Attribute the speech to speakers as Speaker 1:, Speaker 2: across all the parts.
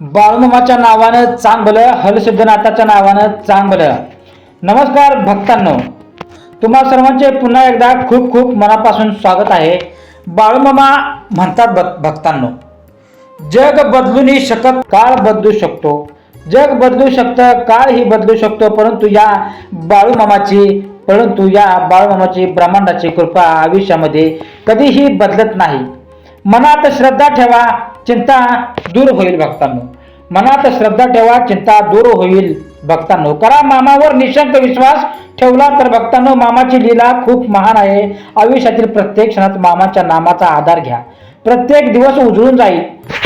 Speaker 1: बाळूमामाच्या नावानं चांगलं हलसिद्धनाथाच्या नावानं चांगलं. नमस्कार भक्तांनो. तुम्हा सर्वांचे पुन्हा एकदा खूप खूप मनापासून स्वागत आहे. बाळूमामा म्हणतात भक् भक्तांनो जग बदलूही शकत काळ बदलू शकतो. जग बदलू शकतं काळही बदलू शकतो परंतु या बाळूमामाची परंतु या बाळूमामाची ब्रह्मांडाची कृपा आयुष्यामध्ये कधीही बदलत नाही. मनात श्रद्धा ठेवा चिंता दूर होईल भक्तांनो. मनात श्रद्धा ठेवा चिंता दूर होईल भक्तांनो. करा मामावर निशंक विश्वास ठेवला तर भक्तांनो मामाची लीला खूप महान आहे. आयुष्यातील प्रत्येक क्षणात मामाच्या नामाचा आधार घ्या. प्रत्येक दिवस उजळून जाईल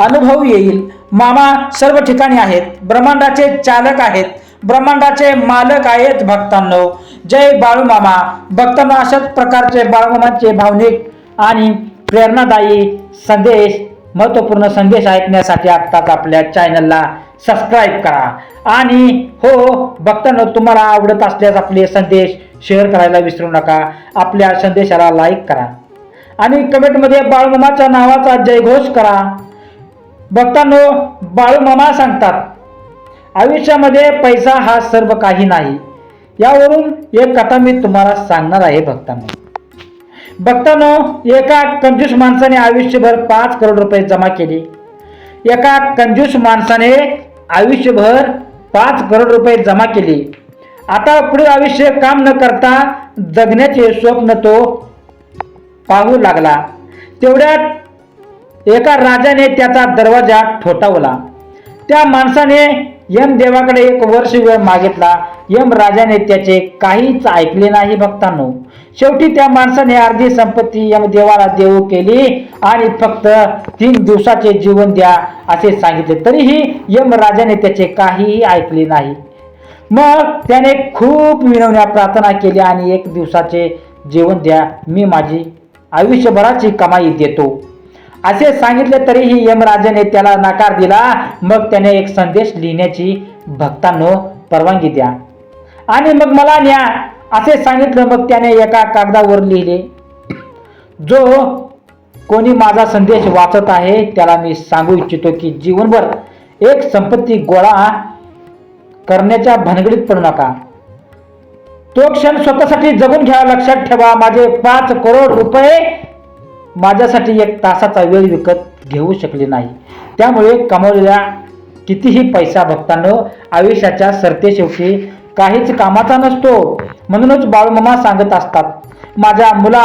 Speaker 1: अनुभव येईल. मामा सर्व ठिकाणी आहेत ब्रह्मांडाचे चालक आहेत ब्रह्मांडाचे मालक आहेत भक्तांनो. जय बाळूमामा भक्तांनो अशाच प्रकारचे बाळूमामाचे भावनिक आणि प्रेरणादायी संदेश महत्त्वपूर्ण संदेश ऐकण्यासाठी आत्ताच आपल्या चॅनलला सबस्क्राईब करा. आणि हो, हो बघताना तुम्हाला आवडत असल्यास आपले संदेश शेअर करायला विसरू नका. आपल्या संदेशाला लाईक करा. आणि कमेंटमध्ये बाळूमामाच्या नावाचा जयघोष करा. बघतानो बाळूमामा सांगतात आयुष्यामध्ये पैसा हा सर्व काही नाही. यावरून एक कथा मी तुम्हाला सांगणार आहे बघताना. भक्तांनो एका कंजूस माणसाने आयुष्यभर पाच करोड रुपये जमा केले. एका कंजूस माणसाने आयुष्यभर पाच करोड रुपये जमा केले. आता पुढे आयुष्य काम न करता जगण्याचे स्वप्न तो पाहू लागला. तेवढ्यात एका राजाने त्याचा दरवाजा ठोठावला. त्या माणसाने यम देवाकडे एक वर्ष वेळ मागितला. यम राजाने त्याचे काहीच ऐकले नाही भक्तांनो. शेवटी त्या माणसाने अर्धी संपत्ती यम देवाला देऊ केली आणि फक्त तीन दिवसाचे जीवन द्या असे सांगितले. तरीही यम राजाने त्याचे काहीही ऐकले नाही. मग त्याने खूप विनवण्या प्रार्थना केली आणि एक दिवसाचे जेवण द्या मी माझी आयुष्यभराची कमाई देतो. असे सांगितले तरीही यमराजाने त्याला नकार दिला. मग त्याने एक संदेश लिहिण्याची भक्तांनो परवानगी द्या. आणि मग मला न्या असे सांगितलं मग त्याने एका कागदावर लिहिले. जो कोणी माझा संदेश वाचत आहे त्याला मी सांगू इच्छितो की जीवनभर एक संपत्ती गोळा करण्याच्या भानगडीत पडू नका. तो क्षण स्वतःसाठी जगून घ्या लक्षात ठेवा. माझे पाच करोड रुपये माझ्यासाठी एक तासाचा वेळ विकत घेऊ शकले नाही. त्यामुळे कमवलेल्या कितीही पैसा भक्तांनो आयुष्याच्या सरते शेवटी काहीच कामाचा नसतो. म्हणूनच बाळूमामा सांगत असतात माझ्या मुला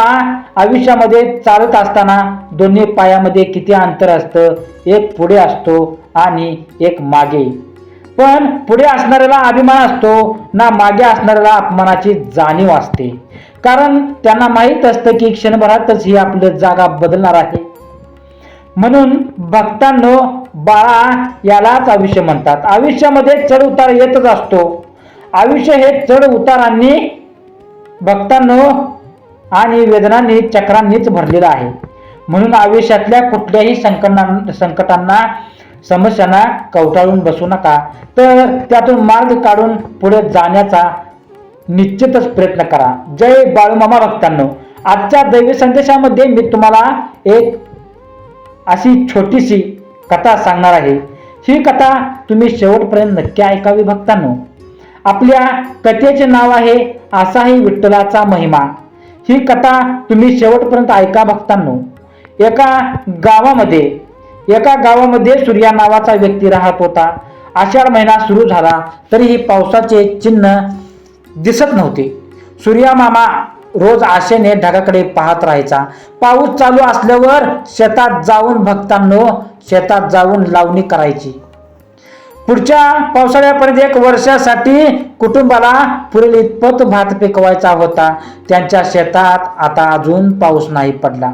Speaker 1: आयुष्यामध्ये चालत असताना दोन्ही पायामध्ये किती अंतर असतं? एक पुढे असतो आणि एक मागे. पण पुढे असणाऱ्याला अभिमान असतो ना मागे असणाऱ्याला अपमानाची जाणीव असते. कारण त्यांना माहीत असतं की क्षणभरातच ही आपलं जागा बदलणार आहे. म्हणून भक्तांनो बाळा यालाच आयुष्य म्हणतात. आयुष्यामध्ये चढ उतार येतच असतो. आयुष्य हे चढ उतारांनी भक्तांनो आणि वेदनांनी चक्रांनीच भरलेलं आहे. म्हणून आयुष्यातल्या कुठल्याही संकटां संकटांना समस्यांना कवटाळून बसू नका. तर त्यातून मार्ग काढून पुढे जाण्याचा निश्चितच प्रयत्न करा. जय बाळूमामा भक्तांनो. आजच्या दैवी संदेशामध्ये मी तुम्हाला एक अशी छोटीशी कथा सांगणार आहे. ही कथा तुम्ही शेवटपर्यंत नक्की ऐकावी भक्तांनो. आपल्या कथेचे नाव आहे असाही विठ्ठलाचा महिमा. ही कथा तुम्ही शेवटपर्यंत ऐका भक्तांनो. एका गावामध्ये एका गावामध्ये सूर्या नावाचा व्यक्ती राहत होता. आषाढ महिना सुरू झाला तरीही पावसाचे चिन्ह दिसत नव्हते. सूर्या मामा रोज आशेने ढगाकडे पाहत राहायचा. पाऊस चालू असल्यावर शेतात जाऊन भक्तांनो शेतात जाऊन लावणी करायची. पुढच्या पावसाळ्यापर्यंत एक वर्षासाठी कुटुंबाला पुरेल इतपत भात पिकवायचा होता. त्यांच्या शेतात आता अजून पाऊस नाही पडला.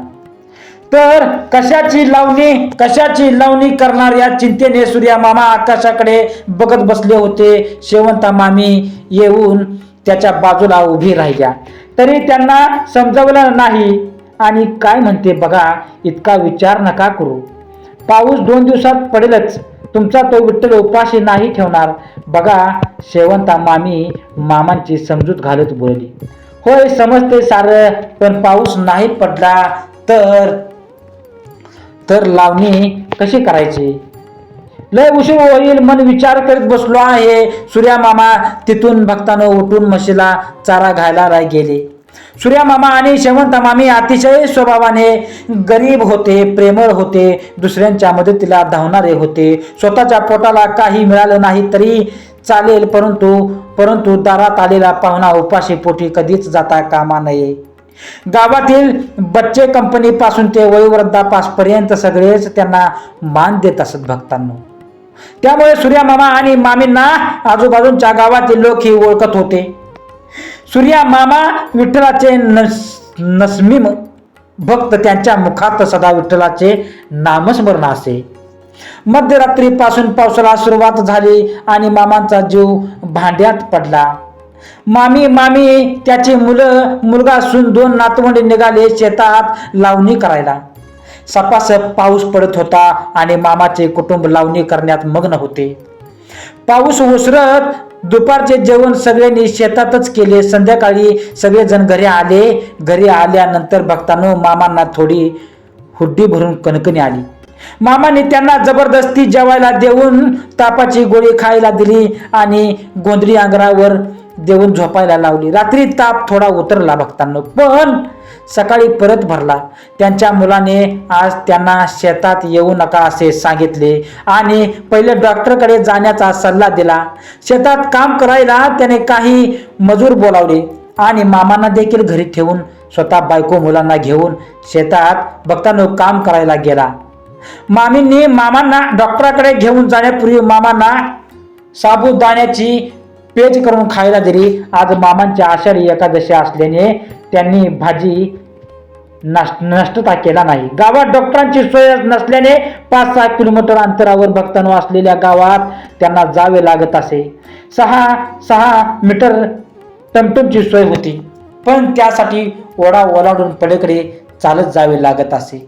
Speaker 1: तर कशाची लावणी कशाची लावणी करणार या चिंतेने सूर्या मामा आकाशाकडे बघत बसले होते. शेवंता मामी येऊन त्याच्या बाजूला उभी राहिल्या. तरी त्यांना समजवलं नाही. आणि काय म्हणते बघा इतका विचार नका करू. पाऊस दोन दिवसात पडेलच. तुमचा तो विठ्ठल उपाशी नाही ठेवणार. बघा शेवंता मामी मामांची समजूत घालत बोलली. होय समजते सार पण पाऊस नाही पडला तर? तर लावणी कशी करायची? लय उशीर होईल मन विचार करीत बसलो आहे. सूर्या मामा तिथून भक्तानं उठून म्हशीला चारा घायला राय गेले. सूर्यामामा आणि शेवंतमामी अतिशय स्वभावाने गरीब होते प्रेमळ होते. दुसऱ्यांच्या मदतीला धावणारे होते. स्वतःच्या पोटाला काही मिळालं नाही तरी चालेल परंतु परंतु दारात आलेला पाहुणा उपाशी पोटी कधीच जाता कामा नये. गावातील बच्चे कंपनीपासून ते वयोवृद्धापासपर्यंत सगळेच त्यांना मान देत असत भक्तांनो. त्यामुळे सूर्यामामा आणि मामींना आजूबाजूंच्या गावातील लोक ही ओळखत होते. सूर्या मामा विठ्ठलाचे नस नस्मिम भक्त त्यांच्या मुखात सदा विठ्ठलाचे नामस्मरण असे. मध्यरात्रीपासून पावसाला सुरुवात झाली आणि मामांचा जीव भांड्यात पडला. मामी मामी त्याची मुलं मुलगा सून दोन नातवंडे निघाले शेतात लावणी करायला. सपासप पाऊस पडत होता आणि मामाचे कुटुंब लावणी करण्यात मग्न होते. पाऊस ओसरत दुपारचे जेवण सगळ्यांनी शेतातच केले. संध्याकाळी सगळेजण घरी आले. घरी आल्यानंतर भक्तांनो मामांना थोडी हुड्डी भरून कणकणी आली. मामाने त्यांना जबरदस्ती जेवायला देऊन तापाची गोळी खायला दिली आणि गोंधळी अंगरावर देऊन झोपायला लावली. रात्री ताप थोडा उतरला भक्तांनो पण सकाळी परत भरला. त्यांच्या मुलाने आज त्यांना शेतात येऊ नका असे सांगितले आणि पहिले डॉक्टरकडे जाण्याचा सल्ला दिला. शेतात काम करायला त्याने काही मजूर बोलावले आणि मामांना देखील घरी ठेवून स्वतः बायको मुलांना घेऊन शेतात भक्तांनो काम करायला गेला. मामींनी मामांना डॉक्टराकडे घेऊन जाण्यापूर्वी मामांना साबुदाण्याची पेज करून खायला जरी आज मामांची आषाढी एकादशी असल्याने त्यांनी भाजी नष्ट नष्टता केला नाही. गावात डॉक्टरांची सोय नसल्याने पाच सहा किलोमीटर अंतरावर भक्तांनो असलेल्या गावात त्यांना जावे लागत असे. सहा सहा मीटर टमटमची सोय होती. पण त्यासाठी ओढा ओलांडून पलीकडे चालत जावे लागत असे.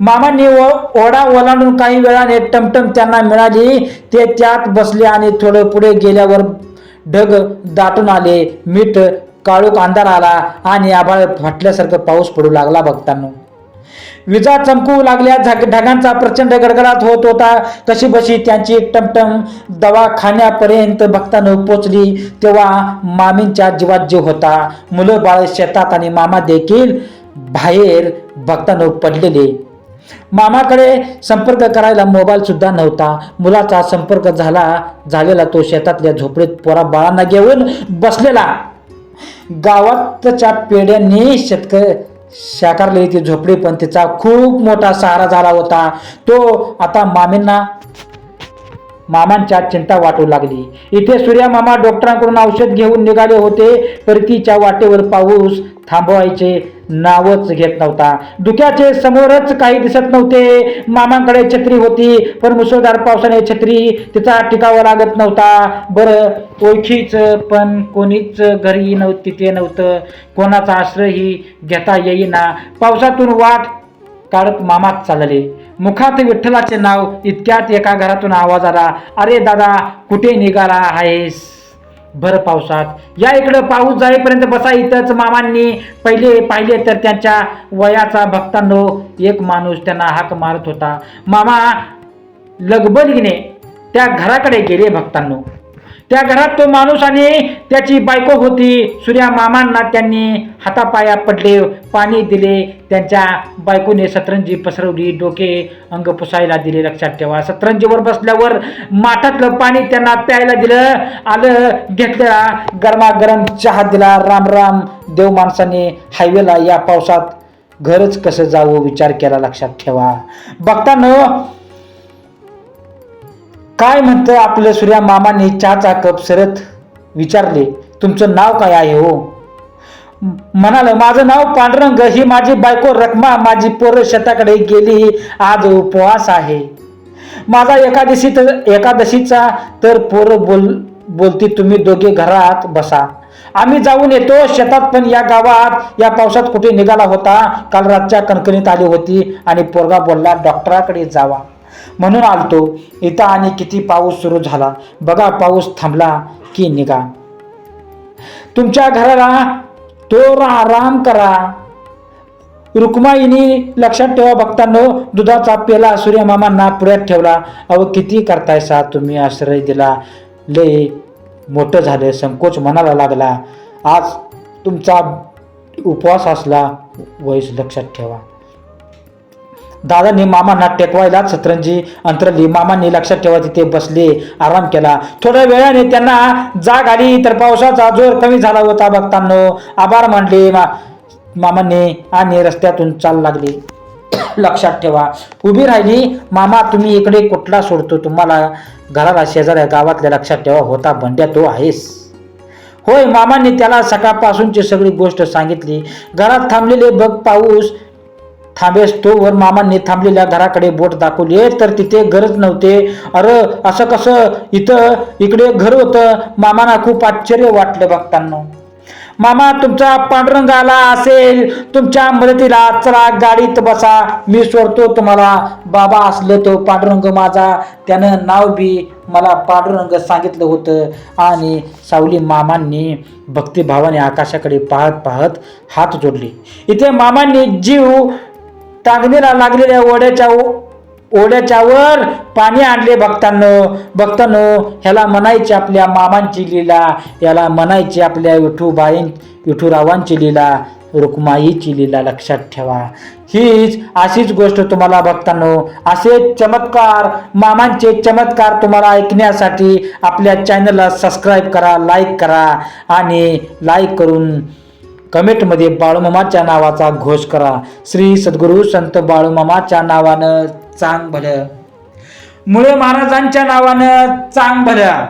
Speaker 1: मामांनी व ओढा ओलांडून काही वेळाने टमटम त्यांना मिळाली ते त्यात बसले आणि थोडं पुढे गेल्यावर ढग दाटून आले मीठ काळोख अंधार आला आणि आभाळ फाटल्यासारखं पाऊस पडू लागला भक्तांनो विजा चमकू लागल्या ढगांचा प्रचंड गडगडाट होत होता. कशी बशी त्यांची टमटम दवाखान्यापर्यंत भक्तांनो पोचली तेव्हा मामींच्या जीवात जीव होता. मुलं बाळ शेतात आणि मामा देखील बाहेर भक्तांनो पडलेले. मामाकडे संपर्क करायला मोबाईलसुद्धा नव्हता. मुलाचा संपर्क झाला झालेला तो शेतातल्या झोपडीत पोरा बाळांना घेऊन बसलेला. गावातच्या पेड्यांनी शेतक साकारलेली ती झोपडी पण तिचा खूप मोठा सहारा झाला होता. तो आता मामींना मामांच्या चिंता वाटू लागली. इथे सूर्या मामा डॉक्टरांकडून औषध घेऊन निघाले होते परतीच्या वाटेवर पाऊस थांबवायचे नावच घेत नव्हता. धुक्याचे समोरच काही दिसत नव्हते. मामांकडे छत्री होती पण मुसळधार पावसाने छत्री तिचा टिकावा लागत नव्हता. बरं ओळखीच पण कोणीच घरी नव्हतं तिथे नव्हतं. कोणाचा आश्रयही घेता येईना. पावसातून वाट काढत मामात चालले. मुखात विठ्ठलाचे नाव इतक्यात एका घरातून आवाज आला. अरे दादा कुठे निघाला आहेस? भर पावसात. या इकडं पाऊस जाईपर्यंत बसा इथंच मामांनी. पहिले पाहिले तर त्यांच्या वयाचा भक्तांनो एक माणूस त्यांना हाक मारत होता. मामा लगबगीने त्या घराकडे गेले भक्तांनो. त्या घरात तो माणूस आणि त्याची बायको होती. सूर्या मामांना त्यांनी हातापाया पडले पाणी दिले. त्यांच्या बायकोने सतरंजी पसरवली डोके अंग पुसायला दिले. लक्षात ठेवा सतरंजीवर बसल्यावर माठातलं पाणी त्यांना प्यायला दिलं. आलं घेतलेला गरमागरम चहा दिला. राम राम देव माणसाने हायवेला या पावसात घरच कसं जावं विचार केला. लक्षात ठेवा. बघताना काय म्हणतं आपलं सूर्या मामाने चहाचा कप सरत विचारले तुमचं नाव काय आहे हो? म्हणालं म्हणाल माझं नाव पांडुरंग ही माझी बायको रखमा माझी पोरं शेताकडे गेली आज उपवास आहे. माझा एकादशी तर एकादशीचा तर पोरं बोल बोलती तुम्ही दोघे घरात बसा. आम्ही जाऊन येतो शेतात पण या गावात या पावसात कुठे निघाला होता काल रातच्या कणकणीत आली होती आणि पोरगा बोलला डॉक्टराकडे जावा. म्हणून आलतो इथं आणि किती पाऊस सुरू झाला बघा पाऊस थांबला की निघा. तुमच्या घराला तो आराम करा. रुक्माईनी लक्षात ठेवा भक्तांनो दुधाचा पेला सूर्यमामांना पुऱ्यात ठेवला. अहो किती करतायसा तुम्ही आश्रय दिला. लय मोठं झालं संकोच मनाला लागला. आज तुमचा उपवास असला वयस लक्षात ठेवा. दादांनी मामांना टेकवायला सतरंजी अंतरली. मामांनी लक्षात ठेवा तिथे बसले. आराम केला. थोड्या वेळाने त्यांना जाग आली तर पावसाचा जोर कमी झाला होता बघताना. आभार मानले मा मामांनी आणि रस्त्यातून चाल लागले. लक्षात ठेवा. उभी राहिली. मामा तुम्ही इकडे कुठला सोडतो? तुम्हाला घराला शेजाऱ्या गावातल्या लक्षात ठेवा. होता बंड्या तो आहेस. होय मामांनी त्याला सकाळपासूनची सगळी गोष्ट सांगितली. घरात थांबलेले बघ पाऊस थांबेस तोवर मामांनी थांबलेल्या घराकडे बोट दाखवले. तर तिथे गरज नव्हते. अरे असं कसं? इथं इकडे घर होतं. मामांना खूप आश्चर्य वाटलं बघताना. मामा तुमचा पांडुरंग आला असेल. तुमच्या मदतीला चला गाडीत बसा. मी सोडतो तुम्हाला. बाबा असलं तो पांडुरंग माझा. त्यानं नाव बी मला पांडुरंग सांगितलं होतं. आणि सावली मामांनी भक्तिभावाने आकाशाकडे पाहत पाहत हात जोडले. इथे मामांनी जीव तागणीला लागलेल्या ओढ्याच्या ओढ्याच्या वर पाणी आणले भक्तांनो. भक्तांनो ह्याला म्हणायची आपल्या मामांची लीला याला म्हणायची आपल्या विठूबाईं विठूरावांची लीला रुक्माईची लीला लक्षात ठेवा. हीच अशीच गोष्ट तुम्हाला भक्तांनो असे चमत्कार मामांचे चमत्कार तुम्हाला ऐकण्यासाठी आपल्या चॅनलला सबस्क्राईब करा लाईक करा आणि लाईक करून कमेंटमध्ये बाळूमामाच्या नावाचा घोष करा. श्री सद्गुरू संत बाळूमामाच्या नावानं चांग भलं. मुळे महाराजांच्या नावानं चांग भल्या